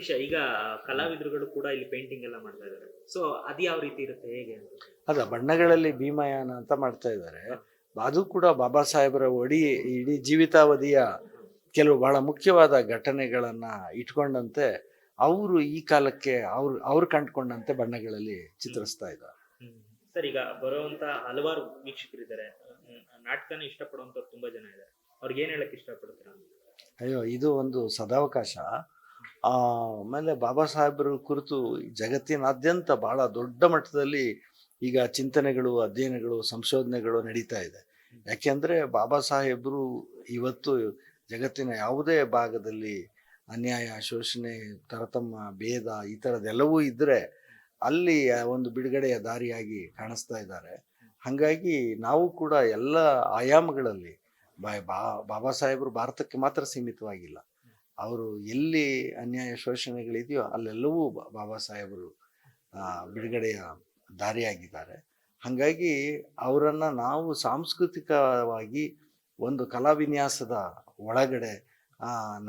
ವಿಷಯ. ಈಗ ಕಲಾವಿದರುಗಳು ಕೂಡ ಇಲ್ಲಿ ಪೇಂಟಿಂಗ್ ಎಲ್ಲ ಮಾಡ್ತಾ ಇದ್ದಾರೆ. ಸೊ ಅದು ಯಾವ ರೀತಿ ಇರುತ್ತೆ ಹೇಗೆ ಅಂತ? ಅದ ಬಣ್ಣಗಳಲ್ಲಿ ಭೀಮಯಾನ ಅಂತ ಮಾಡ್ತಾ ಇದ್ದಾರೆ. ಅದು ಕೂಡ ಬಾಬಾ ಸಾಹೇಬರ ಒಡಿ ಇಡೀ ಜೀವಿತಾವಧಿಯ ಕೆಲವು ಬಹಳ ಮುಖ್ಯವಾದ ಘಟನೆಗಳನ್ನ ಇಟ್ಕೊಂಡಂತೆ ಅವರು ಈ ಕಾಲಕ್ಕೆ ಅವ್ರು ಅವ್ರು ಕಂಡುಕೊಂಡಂತೆ ಬಣ್ಣಗಳಲ್ಲಿ ಚಿತ್ರಿಸ್ತಾ ಇದ್ದಾರೆ. ಸರ್ ಈಗ ಬರುವಂತ ಹಲವಾರು ವೀಕ್ಷಕರಿದ್ದಾರೆ ನಾಟಕನ ಇಷ್ಟಪಡುವಂತ ತುಂಬಾ ಜನ ಇದ್ದಾರೆ. ಅವ್ರಿಗೆ ಏನ್ ಹೇಳಕ್ ಇಷ್ಟಪಡ್ತೀರಾ? ಅಯ್ಯೋ ಇದು ಒಂದು ಸದಾವಕಾಶ. ಆಮೇಲೆ ಬಾಬಾ ಸಾಹೇಬರ ಕುರಿತು ಜಗತ್ತಿನಾದ್ಯಂತ ಬಹಳ ದೊಡ್ಡ ಮಟ್ಟದಲ್ಲಿ ಈಗ ಚಿಂತನೆಗಳು, ಅಧ್ಯಯನಗಳು, ಸಂಶೋಧನೆಗಳು ನಡೀತಾ ಇದೆ. ಯಾಕೆಂದರೆ ಬಾಬಾ ಸಾಹೇಬರು ಇವತ್ತು ಜಗತ್ತಿನ ಯಾವುದೇ ಭಾಗದಲ್ಲಿ ಅನ್ಯಾಯ, ಶೋಷಣೆ ತರತಮ್ಮ ಭೇದ ಈ ಥರದ್ದೆಲ್ಲವೂ ಇದ್ದರೆ ಅಲ್ಲಿ ಒಂದು ಬಿಡುಗಡೆಯ ದಾರಿಯಾಗಿ ಕಾಣಿಸ್ತಾ ಇದ್ದಾರೆ. ಹಾಗಾಗಿ ನಾವು ಕೂಡ ಎಲ್ಲ ಆಯಾಮಗಳಲ್ಲಿ ಬಾಬಾ ಸಾಹೇಬರು ಭಾರತಕ್ಕೆ ಮಾತ್ರ ಸೀಮಿತವಾಗಿಲ್ಲ. ಅವರು ಎಲ್ಲಿ ಅನ್ಯಾಯ ಶೋಷಣೆಗಳಿದೆಯೋ ಅಲ್ಲೆಲ್ಲವೂ ಬಾಬಾ ಸಾಹೇಬರು ಬಿಡುಗಡೆಯ ದಾರಿಯಾಗಿದ್ದಾರೆ. ಹಾಗಾಗಿ ಅವರನ್ನು ನಾವು ಸಾಂಸ್ಕೃತಿಕವಾಗಿ ಒಂದು ಕಲಾ ವಿನ್ಯಾಸದ ಒಳಗಡೆ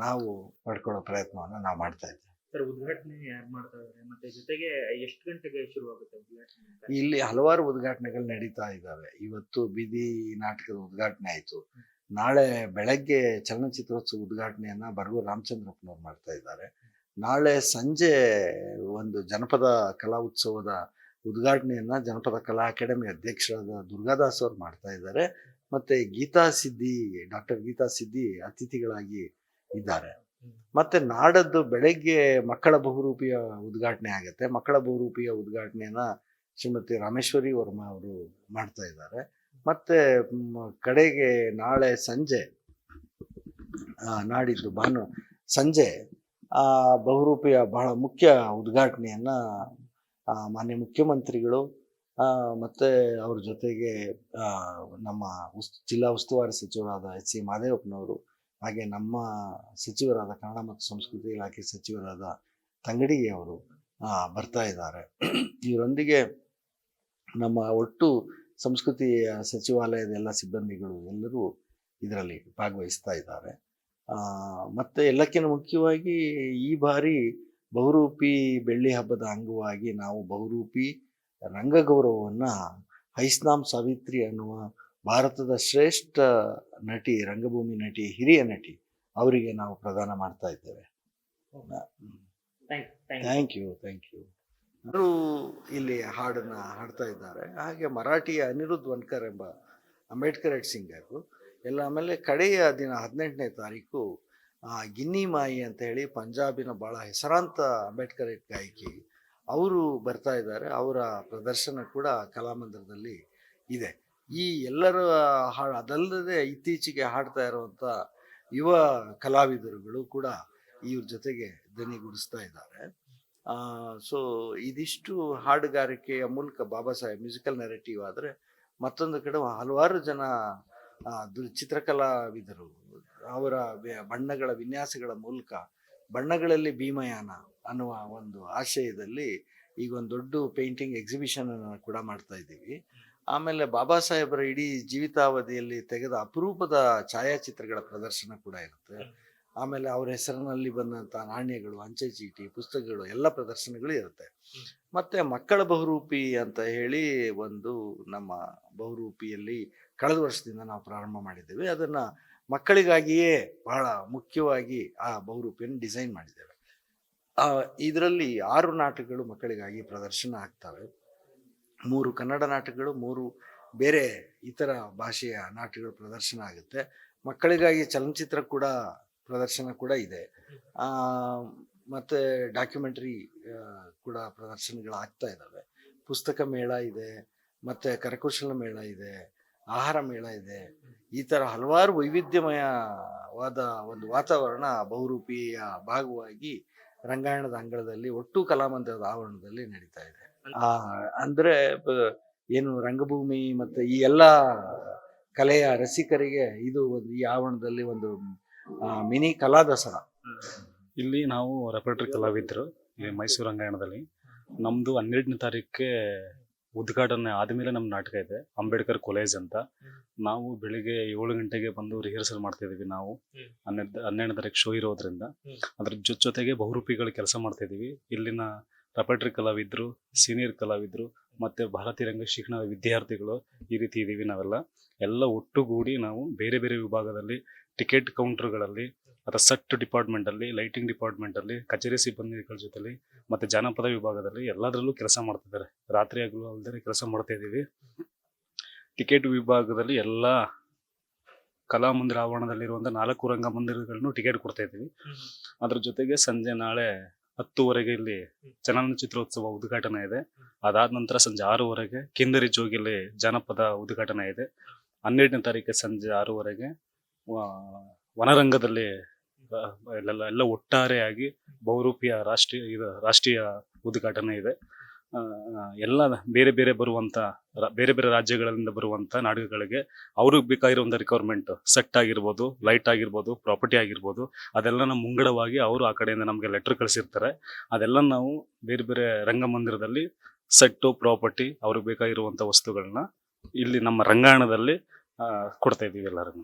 ನಾವು ಪಡ್ಕೊಳ್ಳೋ ಪ್ರಯತ್ನವನ್ನು ನಾವು ಮಾಡ್ತಾ ಇದ್ದೇವೆ. ಸರ್ ಉದ್ಘಾಟನೆ ಯಾರು ಮಾಡ್ತಾ ಇದ್ದಾರೆ? ಮತ್ತೆ ಜೊತೆಗೆ ಎಷ್ಟು ಗಂಟೆಗೆ ಶುರುವಾಗುತ್ತೆ ಉದ್ಘಾಟನೆ ಇಲ್ಲಿ ಹಲವಾರು ಉದ್ಘಾಟನೆಗಳು ನಡೀತಾ ಇದ್ದಾವೆ. ಇವತ್ತು ಬೀದಿ ನಾಟಕದ ಉದ್ಘಾಟನೆ ಆಯಿತು. ನಾಳೆ ಬೆಳಗ್ಗೆ ಚಲನಚಿತ್ರೋತ್ಸವ ಉದ್ಘಾಟನೆಯನ್ನು ಬರಗೂರು ರಾಮಚಂದ್ರಪ್ಪನವ್ರು ಮಾಡ್ತಾ ಇದ್ದಾರೆ. ನಾಳೆ ಸಂಜೆ ಒಂದು ಜನಪದ ಕಲಾ ಉತ್ಸವದ ಉದ್ಘಾಟನೆಯನ್ನು ಜನಪದ ಕಲಾ ಅಕಾಡೆಮಿ ಅಧ್ಯಕ್ಷರಾದ ದುರ್ಗಾದಾಸ್ ಅವರು ಮಾಡ್ತಾ ಇದ್ದಾರೆ. ಮತ್ತು ಗೀತಾ ಸಿದ್ಧಿ, ಡಾಕ್ಟರ್ ಗೀತಾ ಸಿದ್ಧಿ ಅತಿಥಿಗಳಾಗಿ ಇದ್ದಾರೆ. ಮತ್ತು ನಾಡದ್ದು ಬೆಳಗ್ಗೆ ಮಕ್ಕಳ ಬಹುರೂಪಿಯ ಉದ್ಘಾಟನೆ ಆಗುತ್ತೆ. ಮಕ್ಕಳ ಬಹುರೂಪಿಯ ಉದ್ಘಾಟನೆಯನ್ನು ಶ್ರೀಮತಿ ರಾಮೇಶ್ವರಿ ವರ್ಮಾ ಅವರು ಮಾಡ್ತಾ ಇದ್ದಾರೆ. ಮತ್ತೆ ಕಡೆಗೆ ನಾಳೆ ಸಂಜೆ ನಾಡಿದ್ದು ಭಾನು ಸಂಜೆ ಆ ಬಹುರೂಪಿಯ ಬಹಳ ಮುಖ್ಯ ಉದ್ಘಾಟನೆಯನ್ನ ಮಾನ್ಯ ಮುಖ್ಯಮಂತ್ರಿಗಳು ಮತ್ತೆ ಅವ್ರ ಜೊತೆಗೆ ನಮ್ಮ ಉಸ್ ಜಿಲ್ಲಾ ಉಸ್ತುವಾರಿ ಸಚಿವರಾದ ಎಚ್ ಸಿ ಮಾದೇವಪ್ಪನವರು ಹಾಗೆ ನಮ್ಮ ಸಚಿವರಾದ ಕನ್ನಡ ಮತ್ತು ಸಂಸ್ಕೃತಿ ಇಲಾಖೆ ಸಚಿವರಾದ ತಂಗಡಿಗೆ ಅವರು ಆ, ಬರ್ತಾ ಇದ್ದಾರೆ. ಇವರೊಂದಿಗೆ ನಮ್ಮ ಒಟ್ಟು ಸಂಸ್ಕೃತಿ ಸಚಿವಾಲಯದ ಎಲ್ಲ ಸಿಬ್ಬಂದಿಗಳು ಎಲ್ಲರೂ ಇದರಲ್ಲಿ ಭಾಗವಹಿಸ್ತಾ ಇದ್ದಾರೆ. ಮತ್ತು ಎಲ್ಲಕ್ಕಿಂತ ಮುಖ್ಯವಾಗಿ ಈ ಬಾರಿ ಬಹುರೂಪಿ ಬೆಳ್ಳಿ ಹಬ್ಬದ ಅಂಗವಾಗಿ ನಾವು ಬಹುರೂಪಿ ರಂಗಗೌರವವನ್ನು ಹೈಸ್ನಾಮ್ ಸಾವಿತ್ರಿ ಅನ್ನುವ ಭಾರತದ ಶ್ರೇಷ್ಠ ನಟಿ ರಂಗಭೂಮಿ ನಟಿ ಹಿರಿಯ ನಟಿ ಅವರಿಗೆ ನಾವು ಪ್ರದಾನ ಮಾಡ್ತಾ ಇದ್ದೇವೆ. ಥ್ಯಾಂಕ್ ಯು ಥ್ಯಾಂಕ್ ಯು ಅವರು ಇಲ್ಲಿ ಹಾಡನ್ನು ಹಾಡ್ತಾ ಇದ್ದಾರೆ. ಹಾಗೆ ಮರಾಠಿಯ ಅನಿರುದ್ಧ ವನ್ಕರ್ ಎಂಬ ಅಂಬೇಡ್ಕರ್ ಸಿಂಗರು ಎಲ್ಲ ಆಮೇಲೆ ಕಡೆಯ ದಿನ ಹದಿನೆಂಟನೇ ತಾರೀಕು ಗಿನ್ನಿ ಮಾಯಿ ಅಂತ ಹೇಳಿ ಪಂಜಾಬಿನ ಭಾಳ ಹೆಸರಾಂತ ಅಂಬೇಡ್ಕರ್ ಗಾಯಕಿ ಅವರು ಬರ್ತಾ ಇದ್ದಾರೆ. ಅವರ ಪ್ರದರ್ಶನ ಕೂಡ ಕಲಾಮಂದಿರದಲ್ಲಿ ಇದೆ. ಈ ಎಲ್ಲರ ಹಾಡು ಅದಲ್ಲದೆ ಇತ್ತೀಚೆಗೆ ಹಾಡ್ತಾ ಇರುವಂಥ ಯುವ ಕಲಾವಿದರುಗಳು ಕೂಡ ಇವ್ರ ಜೊತೆಗೆ ದನಿಗೂಡಿಸ್ತಾ ಇದ್ದಾರೆ. ಸೊ ಇದಿಷ್ಟು ಹಾಡುಗಾರಿಕೆಯ ಮೂಲಕ ಬಾಬಾ ಸಾಹೇಬ್ ಮ್ಯೂಸಿಕಲ್ ನೆರೆಟಿವ್ ಆದರೆ ಮತ್ತೊಂದು ಕಡೆ ಹಲವಾರು ಜನ ಚಿತ್ರಕಲಾವಿದರು ಅವರ ಬಣ್ಣಗಳ ವಿನ್ಯಾಸಗಳ ಮೂಲಕ ಬಣ್ಣಗಳಲ್ಲಿ ಭೀಮಯಾನ ಅನ್ನುವ ಒಂದು ಆಶಯದಲ್ಲಿ ಈಗ ಒಂದು ದೊಡ್ಡ ಪೇಂಟಿಂಗ್ ಎಕ್ಸಿಬಿಷನ್ ಅನ್ನು ಕೂಡ ಮಾಡ್ತಾ ಇದ್ದೀವಿ. ಆಮೇಲೆ ಬಾಬಾ ಸಾಹೇಬರ ಇಡೀ ಜೀವಿತಾವಧಿಯಲ್ಲಿ ತೆಗೆದ ಅಪರೂಪದ ಛಾಯಾಚಿತ್ರಗಳ ಪ್ರದರ್ಶನ ಕೂಡ ಇರುತ್ತೆ. ಆಮೇಲೆ ಅವ್ರ ಹೆಸರಿನಲ್ಲಿ ಬಂದಂಥ ನಾಣ್ಯಗಳು ಅಂಚೆ ಚೀಟಿ ಪುಸ್ತಕಗಳು ಎಲ್ಲ ಪ್ರದರ್ಶನಗಳು ಇರುತ್ತೆ. ಮತ್ತೆ ಮಕ್ಕಳ ಬಹುರೂಪಿ ಅಂತ ಹೇಳಿ ಒಂದು ನಮ್ಮ ಬಹುರೂಪಿಯಲ್ಲಿ ಕಳೆದ ವರ್ಷದಿಂದ ನಾವು ಪ್ರಾರಂಭ ಮಾಡಿದ್ದೇವೆ. ಅದನ್ನ ಮಕ್ಕಳಿಗಾಗಿಯೇ ಬಹಳ ಮುಖ್ಯವಾಗಿ ಆ ಬಹುರೂಪಿಯನ್ನು ಡಿಸೈನ್ ಮಾಡಿದ್ದೇವೆ. ಆ, ಇದರಲ್ಲಿ ಆರು ನಾಟಕಗಳು ಮಕ್ಕಳಿಗಾಗಿ ಪ್ರದರ್ಶನ ಆಗ್ತವೆ. ಮೂರು ಕನ್ನಡ ನಾಟಕಗಳು ಮೂರು ಬೇರೆ ಇತರ ಭಾಷೆಯ ನಾಟಕಗಳು ಪ್ರದರ್ಶನ ಆಗುತ್ತೆ. ಮಕ್ಕಳಿಗಾಗಿ ಚಲನಚಿತ್ರ ಕೂಡ ಪ್ರದರ್ಶನ ಕೂಡ ಇದೆ. ಮತ್ತು ಡಾಕ್ಯುಮೆಂಟ್ರಿ ಕೂಡ ಪ್ರದರ್ಶನಗಳು ಆಗ್ತಾ ಇದ್ದಾವೆ ಪುಸ್ತಕ ಮೇಳ ಇದೆ, ಮತ್ತೆ ಕರಕುಶಲ ಮೇಳ ಇದೆ, ಆಹಾರ ಮೇಳ ಇದೆ. ಈ ಥರ ಹಲವಾರು ವೈವಿಧ್ಯಮಯವಾದ ಒಂದು ವಾತಾವರಣ ಬಹುರೂಪಿಯ ಭಾಗವಾಗಿ ರಂಗಾಯಣದ ಅಂಗಳದಲ್ಲಿ ಒಟ್ಟು ಕಲಾಮಂದಿರದ ಆವರಣದಲ್ಲಿ ನಡೀತಾ ಇದೆ. ಅಂದ್ರೆ ಏನು ರಂಗಭೂಮಿ ಮತ್ತೆ ಈ ಎಲ್ಲ ಕಲೆಯ ರಸಿಕರಿಗೆ ಇದು ಒಂದು ಈ ಆವರಣದಲ್ಲಿ ಒಂದು ಮಿನಿ ಕಲಾ ದಸರಾ. ಇಲ್ಲಿ ನಾವು ರೆಪರ್ಟರಿ ಕಲಾವಿದ್ರು ಇಲ್ಲಿ ಮೈಸೂರು ರಂಗಾಯಣದಲ್ಲಿ ನಮ್ಮದು ಹನ್ನೆರಡನೇ ತಾರೀಕಿಗೆ ಉದ್ಘಾಟನೆ ಆದಮೇಲೆ ನಮ್ಮ ನಾಟಕ ಇದೆ, ಅಂಬೇಡ್ಕರ್ ಕಾಲೇಜ್ ಅಂತ. ನಾವು ಬೆಳಿಗ್ಗೆ ಏಳು ಗಂಟೆಗೆ ಬಂದು ರಿಹರ್ಸಲ್ ಮಾಡ್ತಾ ನಾವು. ಹನ್ನೆರಡು ಹನ್ನೆರಡು ತಾರೀಕು ಶೋ ಇರೋದ್ರಿಂದ. ಅದ್ರ ಜೊತೆ ಜೊತೆಗೆ ಬಹುರೂಪಿಗಳು ಕೆಲಸ ಮಾಡ್ತಾ ಇದೀವಿ ಇಲ್ಲಿನ ರೆಪರ್ಟರಿ ಕಲಾವಿದ್ರು ಸೀನಿಯರ್ ಕಲಾವಿದ್ರು, ಮತ್ತೆ ಭಾರತೀಯ ರಂಗ ಶಿಕ್ಷಣ ವಿದ್ಯಾರ್ಥಿಗಳು ಈ ರೀತಿ ಇದೀವಿ ನಾವೆಲ್ಲ. ಎಲ್ಲ ಒಟ್ಟುಗೂಡಿ ನಾವು ಬೇರೆ ಬೇರೆ ವಿಭಾಗದಲ್ಲಿ ಟಿಕೆಟ್ ಕೌಂಟರ್ಗಳಲ್ಲಿ ಅಥವಾ ಸಟ್ ಡಿಪಾರ್ಟ್ಮೆಂಟಲ್ಲಿ ಲೈಟಿಂಗ್ ಡಿಪಾರ್ಟ್ಮೆಂಟಲ್ಲಿ ಕಚೇರಿ ಸಿಬ್ಬಂದಿಗಳ ಜೊತೆಲಿ ಮತ್ತು ಜಾನಪದ ವಿಭಾಗದಲ್ಲಿ ಎಲ್ಲದರಲ್ಲೂ ಕೆಲಸ ಮಾಡ್ತಿದ್ದಾರೆ. ರಾತ್ರಿ ಹಗಲು ಅಲ್ಲದೆ ಕೆಲಸ ಮಾಡ್ತಾ ಇದ್ದೀವಿ. ಟಿಕೆಟ್ ವಿಭಾಗದಲ್ಲಿ ಎಲ್ಲ ಕಲಾಮಂದಿರ ಆವರಣದಲ್ಲಿರುವಂಥ ನಾಲ್ಕು ರಂಗ ಮಂದಿರಗಳನ್ನು ಟಿಕೆಟ್ ಕೊಡ್ತಾ ಇದ್ದೀವಿ. ಅದ್ರ ಜೊತೆಗೆ ಸಂಜೆ ನಾಳೆ ಹತ್ತುವರೆಗೆ ಇಲ್ಲಿ ಚಲನಚಿತ್ರೋತ್ಸವ ಉದ್ಘಾಟನೆ ಇದೆ. ಅದಾದ ನಂತರ ಸಂಜೆ ಆರೂವರೆಗೆ ಕಿಂದರಿ ಜೋಗಿಲಿ ಜಾನಪದ ಉದ್ಘಾಟನೆ ಇದೆ. ಹನ್ನೆರಡನೇ ತಾರೀಕು ಸಂಜೆ ಆರೂವರೆಗೆ ವನರಂಗದಲ್ಲಿ ಎಲ್ಲ ಎಲ್ಲ ಒಟ್ಟಾರೆಯಾಗಿ ಬಹುರೂಪಿಯ ರಾಷ್ಟ್ರೀಯ, ಇದು ರಾಷ್ಟ್ರೀಯ ಉದ್ಘಾಟನೆ ಇದೆ. ಎಲ್ಲ ಬೇರೆ ಬೇರೆ ಬರುವಂಥ ಬೇರೆ ಬೇರೆ ರಾಜ್ಯಗಳಿಂದ ಬರುವಂಥ ನಾಡುಗಳಿಗೆ ಅವ್ರಿಗೆ ಬೇಕಾಗಿರುವಂಥ ರಿಕ್ವೈರ್ಮೆಂಟ್ ಸೆಟ್ ಆಗಿರ್ಬೋದು ಲೈಟ್ ಆಗಿರ್ಬೋದು ಪ್ರಾಪರ್ಟಿ ಆಗಿರ್ಬೋದು ಅದೆಲ್ಲ ನಮ್ಮ ಮುಂಗಡವಾಗಿ ಅವರು ಆ ಕಡೆಯಿಂದ ನಮಗೆ ಲೆಟ್ರ್ ಕಳಿಸಿರ್ತಾರೆ. ಅದೆಲ್ಲ ನಾವು ಬೇರೆ ಬೇರೆ ರಂಗಮಂದಿರದಲ್ಲಿ ಸೆಟ್ಟು ಪ್ರಾಪರ್ಟಿ ಅವ್ರಿಗೆ ಬೇಕಾಗಿರುವಂಥ ವಸ್ತುಗಳನ್ನ ಇಲ್ಲಿ ನಮ್ಮ ರಂಗಾಯಣದಲ್ಲಿ ಕೊಡ್ತಾ ಇದ್ದೀವಿ ಎಲ್ಲರಿಗೂ